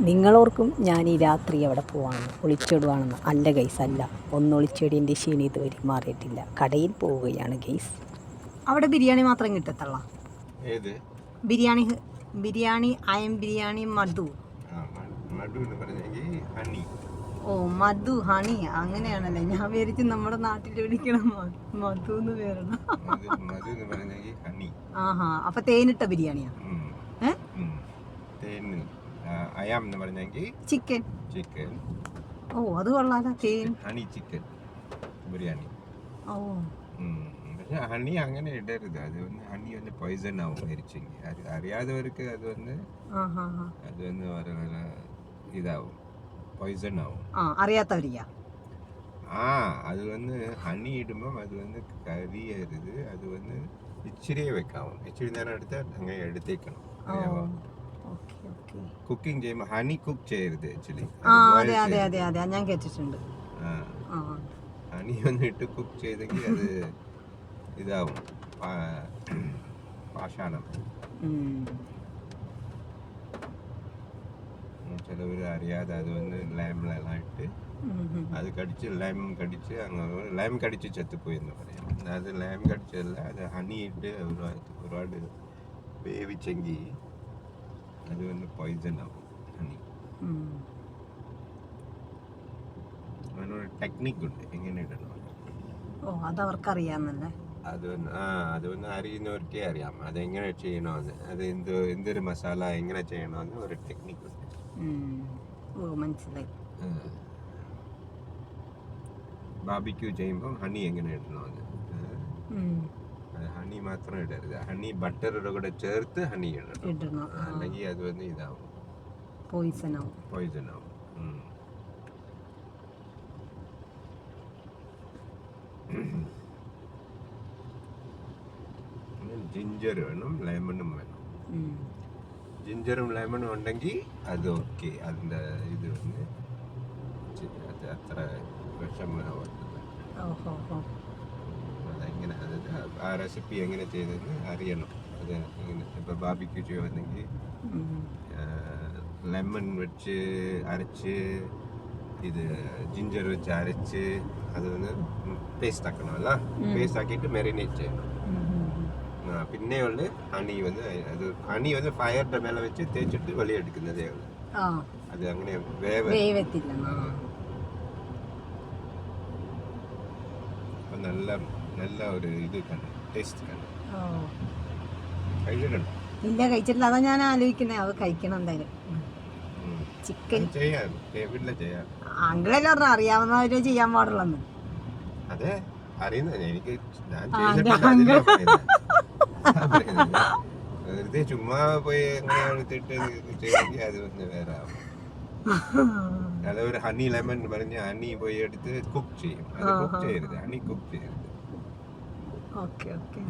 നിങ്ങളോർക്കും ഞാൻ ഈ രാത്രി അവിടെ പോവാണ് ഒളിച്ചോടുവാണെന്ന്. അല്ല ഗൈസ് അല്ല. ഒന്ന് ഒളിച്ചോടിയന്റെ ശീനി ഇതുവരെ മാറിയിട്ടില്ല. കടയിൽ പോവുകയാണ് ഗൈസ്. അവിടെ ബിരിയാണി മാത്രം കിട്ടത്തുള്ള? ഏത്? ബിരിയാണി ബിരിയാണി അയം ബിരിയാണി മധു. ആ, മധു എന്ന് പറഞ്ഞെങ്കിൽ ഹണി. ഓ മധു ഹണി. അങ്ങനെയാണല്ലേ? ഞാൻ വിചാരിച്ച് നമ്മുടെ നാട്ടിൽ വിളിക്കണം മധു എന്ന് പേരണം ആഹാ. അപ്പൊ തേനിട്ട ബിരിയാണിയാ? ഉം. അയാം എന്ന് പറഞ്ഞെങ്കിൽ ചിക്കൻ. ചിക്കൻ. ഓ അത് കൊള്ളാല തേൻ. Honey chicken biryani. ഓ. പക്ഷെ ഹണി അങ്ങനെ ഇടരുത്. അത് വന്ന് ഹണി വന്ന് പോയിസൺ ആവും മരിച്ചെങ്കിൽ അറിയാത്തവർക്ക് അത് വന്ന് അത് വന്ന് വര ഇതാവും. പോയിസൺ ആവും. അറിയാത്തവരിക്കാ ആ അത് വന്ന് ഹണി ഇടുമ്പം അത് വന്ന് കരിയരുത്. അത് വന്ന് ഇച്ചിരിയെ വെക്കാവും. ഇച്ചിരി നേരം എടുത്താൽ അങ്ങനെ എടുത്തേക്കണം. അറിയാമോ കുക്കിംഗ് ചെയ്യുമ്പോൾ ഹണി കുക്ക് ചെയ്യരുത് ആക്ച്വലി ആ അതെ അതെ അതെ അതെ ഞാൻ കേട്ടിട്ടുണ്ട്. ആ. ഹണി വന്നിട്ട് കുക്ക് ചെയ്തെങ്കിൽ അത് ഇതാവും. പാ- പാഷാണം. ഉം. ചിലവർ അറിയാതെ അത് വന്ന് ലാമിലെല്ലാം ഇട്ട് ഉം, ഉം. അത് കടിച്ച് ലൈം കടിച്ച് അങ്ങ് ലൈം കടിച്ച് ചത്തുപോയി എന്ന് പറയാം. അത് ലൈം കടിച്ചതല്ല അത് ഹണി ഇട്ട് ഒരുപാട് ഒരുപാട് വേവിച്ചെങ്കിൽ അത് വല്ല പോയിസൺ ആവും ഹണി. അതിനൊരു ടെക്നിക്ക് ഉണ്ട് എങ്ങനെ ഇടണം. ഓ അത് വന്ന് ആ അത് വന്ന് അറിയുന്നവർക്കേ അറിയാം. അതെങ്ങനെ ചെയ്യണമെന്ന് അത് എന്ത് എന്തൊരു മസാല എങ്ങനെ ചെയ്യണമെന്ന് ഒരു ടെക്നിക്ക് ഉണ്ട്. ഓ മനസ്സിലായി. ബാബിക്യൂ ചെയ്യുമ്പോൾ ഹണി എങ്ങനെ ഇടണമെന്ന് ഉം. അത് ഹണി മാത്രം ഇടരുത് ഹണി ബട്ടറുടെ കൂടെ ചേർത്ത് ഹണി ഇടണം ഇടണം അല്ലെങ്കിൽ അത് വന്ന് ഇതാവും പോയിസൺ ആവും പോയിസൺ ആവും ഉം. പിന്നെ ജിഞ്ചർ വേണം ലെമണും വേണം ഉം. ജിഞ്ചറും ലെമണും ഉണ്ടെങ്കിൽ അത് ഓക്കെ അതിന്റെ ഇത് വന്ന് ഇച്ചിരി അത് അത്ര വിഷമാവത്തില്ല ഓഹോ ഹോ അതെങ്ങനെ അത് ആ റെസിപ്പി എങ്ങനെ ചെയ്തതെന്ന് അറിയണം. അത് എങ്ങനെ ഇപ്പോൾ ബാബിക്യൂ ചെയ്യുന്നെങ്കിൽ ഉം. ലെമൺ വെച്ച് അരച്ച് ഇത് ജിഞ്ചർ വെച്ച് അരച്ച് അത് ഒന്ന് പേസ്റ്റ് ആക്കണമല്ല പേസ്റ്റ് ആക്കിയിട്ട് മെറിനേറ്റ് ചെയ്യണം. ഉം, ഉം, ഉം. ആ, പിന്നെ ഉള്ള ഹണി വന്ന് അത് ഹണി വന്ന് ഫയറിന്റെ മേലെ വെച്ച് തേച്ചിട്ട് വെളിയെടുക്കുന്നതേ ഉള്ളൂ ആ. അത് അങ്ങനെ വേവ് വേവത്തില്ല. അപ്പം നല്ല നല്ല ഒരു ഇത് കണ്ടു ടേസ്റ്റ് കണ്ടു. കഴിച്ചിട്ടുണ്ടോ? ഇല്ല കഴിച്ചിട്ടില്ല. അതാ ഞാൻ ആലോചിക്കുന്നത് അത് കഴിക്കണം എന്തായാലും. ചിക്കൻ. അങ്കിളെല്ലാം പറഞ്ഞു അറിയാവുന്നവരെ ചെയ്യാൻ പാടുള്ളന്ന് അതെ അറിയുന്ന എനിക്ക് ഞാൻ. വെറുതെ ചുമ്മാ പോയി എങ്ങനെ എടുത്തിട്ട് ചെയ്തെങ്കിൽ അത് വന്ന് വേറെ ആവും. ഒരു ഹണി ലെമൺ പറഞ്ഞ് ഹണി പോയി എടുത്ത് കുക്ക് ചെയ്യും. അത് കുക്ക് ചെയ്യരുത് ഹണി കുക്ക് ചെയ്യരുത്. ഓക്കെ ഓക്കെ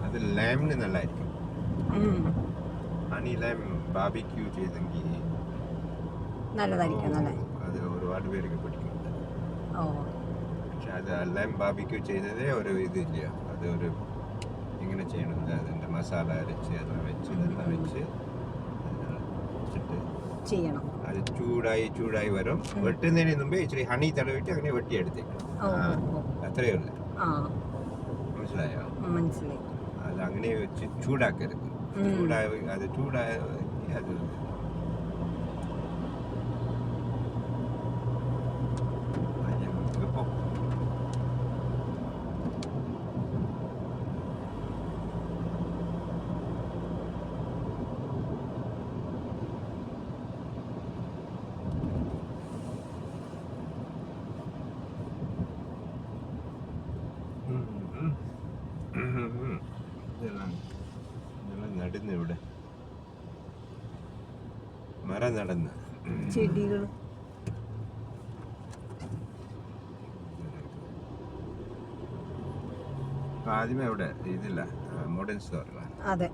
അത് ലാമിന് നല്ലതായിരിക്കും ഹണി ലാം ബാബിക്യൂ ചെയ്തെങ്കിൽ നല്ലതായിരിക്കും നല്ല അത് ഒരുപാട് പേർക്ക് പിടിക്കും ഓ. പക്ഷെ അത് ലാം ബാബിക്യൂ ചെയ്തതേ ഒരു ഇതില്ല. അത് ഒരു ഇങ്ങനെ ചെയ്യണം അതിന്റെ മസാല അരച്ച് അതെല്ലാം വെച്ച് ഇതെല്ലാം വെച്ച് വെച്ചിട്ട് ചെയ്യണം. അത് ചൂടായി ചൂടായി വരും. വെട്ടുന്നതിന് മുമ്പേ ഇച്ചിരി ഹണി തടവിട്ട് അങ്ങനെ വെട്ടിയെടുത്തേക്കണം. അത്രയേ ഉള്ളൂ. മനസ്സിലായോ? മനസ്സിലായി. അത് അങ്ങനെ വെച്ച് ചൂടാക്കരുത് ചൂടായ അത് ചൂടായ അത് മറ നടന്ന്. ചെടികൾ ആദ്യമേ ഇവിടെ ഇതില്ല മോഡേൺ സ്റ്റോറിലാണ് അതെ.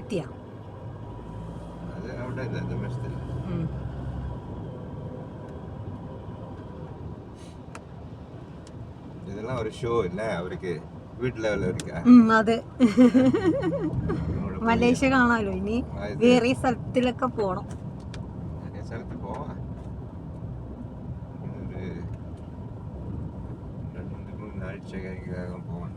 എത്തിയാ. അത് അവിടെ ഇല്ല ദമേശത്തില്ല இதெல்லாம் ஒரு ஷோ இல்லை அவருக்கு வீட்டில் உள்ளவருக்கு அது മലേഷ്യ കാണാലോ? ഇനി വേറെ സ്ഥലത്തിലൊക്കെ പോണം. സ്ഥലത്ത് പോവാം. പോവാം